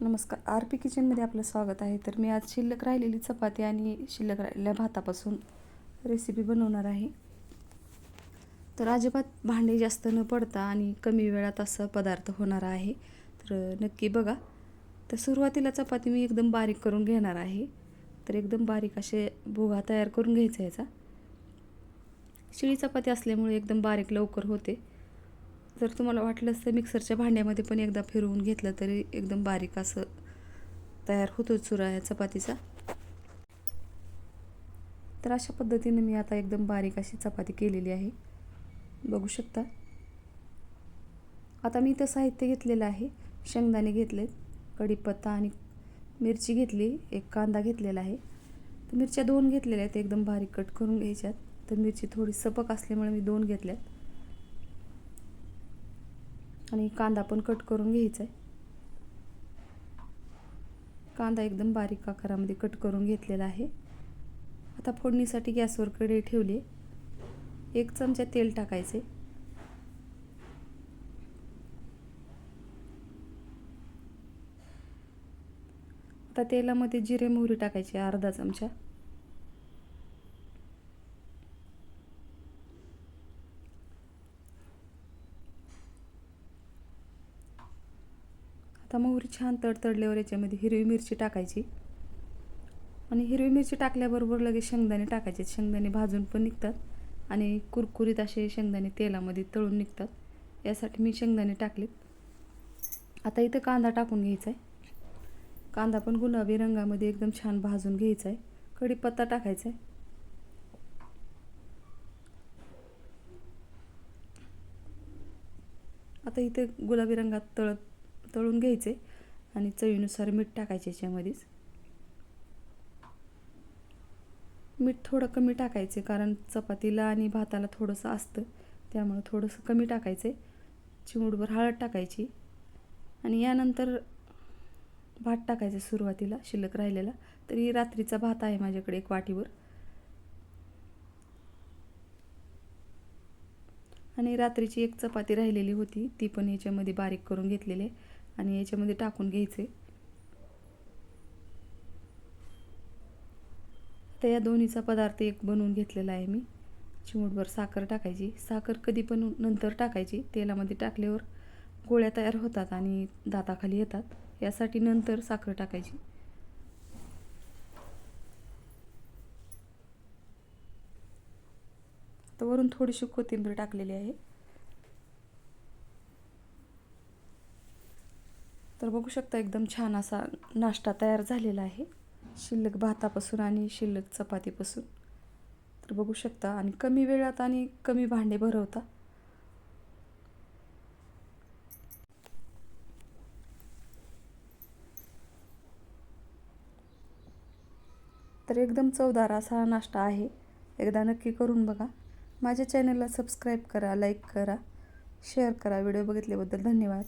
नमस्कार. R P किचनमध्ये आपलं स्वागत आहे. तर मी आज शिल्लक राहिलेली चपाती आणि शिल्लक राहिलेल्या भातापासून रेसिपी बनवणार आहे. तर अजिबात भांडे जास्त न पडता आणि कमी वेळात असा पदार्थ होणार आहे. तर नक्की बघा. तर सुरुवातीला चपाती मी एकदम बारीक करून घेणार आहे. तर एकदम बारीक असे भुगा तयार करून घ्यायचा याचा. शिळी चपाती असल्यामुळे एकदम बारीक लवकर होते. जर तुम्हाला वाटलंच तर मिक्सरच्या भांड्यामध्ये पण एकदा फिरवून घेतलं तरी एकदम बारीक असं तयार होतो चुरा या चपातीचा. तर अशा पद्धतीने मी आता एकदम बारीक अशी चपाती केलेली आहे. बघू शकता. आता मी इथं साहित्य घेतलेलं आहे. शेंगदाणे घेतलेत कढीपत्ता आणि मिरची घेतली एक कांदा घेतलेला आहे. तर मिरच्या दोन घेतलेल्या आहेत एकदम बारीक कट करून घ्यायच्यात. तर मिरची थोडी सपक असल्यामुळे मी दोन घेतल्यात. आणि कांदा पण कट करून घ्यायचा आहे कांदा एकदम बारीक आकारामध्ये कट करून घेतलेला आहे. आता फोडणीसाठी गॅसवर कढई ठेवली एक चमचा तेल टाकायचे आता तेलामध्ये जिरे मोहरी टाकायची अर्धा चमचा. आता मोहरी छान तडतडल्यावर याच्यामध्ये हिरवी मिरची टाकायची. आणि हिरवी मिरची टाकल्याबरोबर लगेच शेंगदाणे टाकायचे. शेंगदाणे भाजून पण निघतात. आणि कुरकुरीत असे शेंगदाणे तेलामध्ये तळून निघतात. यासाठी मी शेंगदाणे टाकलेत. आता इथं कांदा टाकून घ्यायचा आहे. कांदा पण गुलाबी रंगामध्ये एकदम छान भाजून घ्यायचा आहे. कढीपत्ता टाकायचा आहे. आता इथे गुलाबी रंगात तळत तळून घ्यायचे आणि चवीनुसार मीठ टाकायचे याच्यामध्येच. मीठ थोडं कमी टाकायचे कारण चपातीला आणि भाताला थोडंसं असतं त्यामुळं थोडंसं कमी टाकायचे. चिमूटभर हळद टाकायची आणि यानंतर भात टाकायचा सुरुवातीला शिल्लक राहिलेला. तरी रात्रीचा भात आहे माझ्याकडे एक वाटीवर आणि रात्रीची एक चपाती राहिलेली होती ती पण याच्यामध्ये बारीक करून घेतलेली आहे. आणि याच्यामध्ये टाकून घ्यायचे. तर या दोन्हीचा पदार्थ एक बनवून घेतलेला आहे मी. चिमूटभर साखर टाकायची. साखर कधी पण नंतर टाकायची. तेलामध्ये टाकल्यावर गोळ्या तयार होतात आणि दाताखाली येतात. यासाठी नंतर साखर टाकायची. तर वरून थोडीशी कोथिंबीर टाकलेली आहे. तर बघू शकता एकदम छान असा नाश्ता तयार झालेला आहे. शिल्लक भातापासून आणि शिल्लक चपातीपासून. तर बघू शकता आणि कमी वेळात आणि कमी भांडे भरवता. तर एकदम चवदार असा नाश्ता आहे. एकदा नक्की करून बघा. माझ्या चॅनलला सबस्क्राईब करा लाईक करा शेअर करा. व्हिडिओ बघितल्याबद्दल धन्यवाद.